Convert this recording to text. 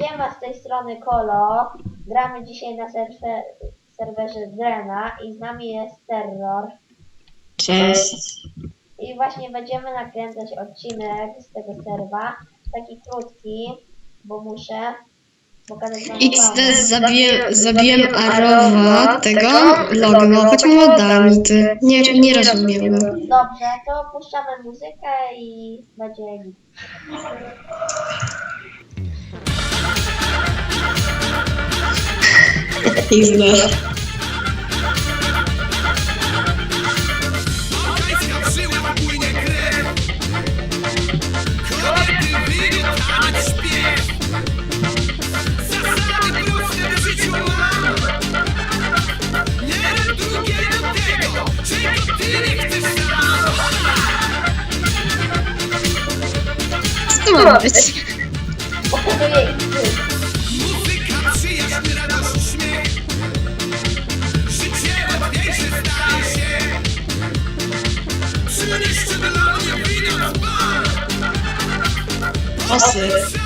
Siema, z tej strony Kolo. Gramy dzisiaj na serwer, serwerze Drena i z nami jest Terror. Cześć. I właśnie będziemy nakręcać odcinek z tego serwa. Taki krótki, bo muszę pokazać wam XD plany. zabiję, zabiłem Arowa, tego logować modami, ty. Nie, nie rozumiem go. Dobrze, to puszczamy muzykę i będzie git. Sam Co to ma być? Nossa.